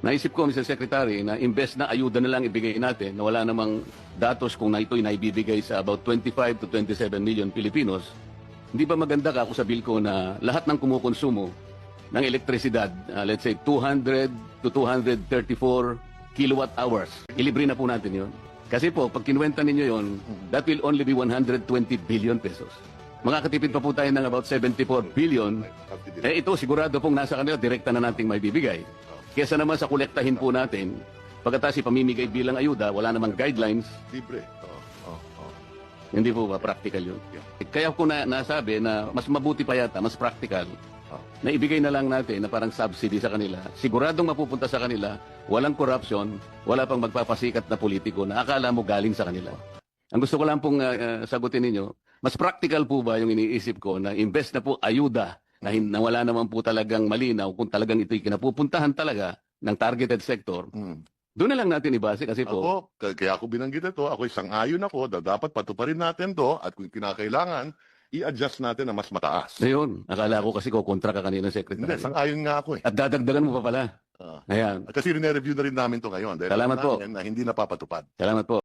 Naisip ko, Mr. Secretary, na imbes na ayuda na lang ibigay natin, na wala namang datos kung na ito'y naibibigay sa about 25 to 27 million Filipinos, hindi ba maganda ka ako sa bill ko na lahat ng kumukonsumo ng elektrisidad, uh, let's say 200 to 234 kilowatt hours, ilibre na po natin yon. Kasi po, pag kinuwenta ninyo yon, that will only be 120 billion pesos. Makakatipid pa po tayo ng about 74 billion eh ito sigurado pong nasa kanila direkta na nating may bibigay. Kesa naman sa kolektahin po natin, pagkatapos ipamimigay bilang ayuda, wala namang guidelines, Libre. Oh, oh, oh. hindi po ba practical yun? Kaya ko na nasabi na mas mabuti pa yata, mas practical, na ibigay na lang natin na parang subsidy sa kanila. Siguradong mapupunta sa kanila, walang corruption, wala pang magpapasikat na politiko na akala mo galing sa kanila. Ang gusto ko lang pong ah, ah, sagutin ninyo, mas practical po ba yung iniisip ko na invest na po ayuda na, na wala naman po talagang malinaw kung talagang ito'y kinapupuntahan talaga ng targeted sector, Mm. doon na lang natin ibase kasi po, Ako, kaya ako binanggit ito, ako isang ayon ako na dapat patuparin natin to at kung kinakailangan, i-adjust natin na mas mataas. ayun, akala ko kasi ko kontra ka kanina, Hindi, Secretary. isang ayon nga ako eh. At dadagdagan mo pa pala. Ah. Ayan, kasi rine-review na rin namin to ngayon. Dahil Salamat alam po. na hindi napapatupad. salamat po.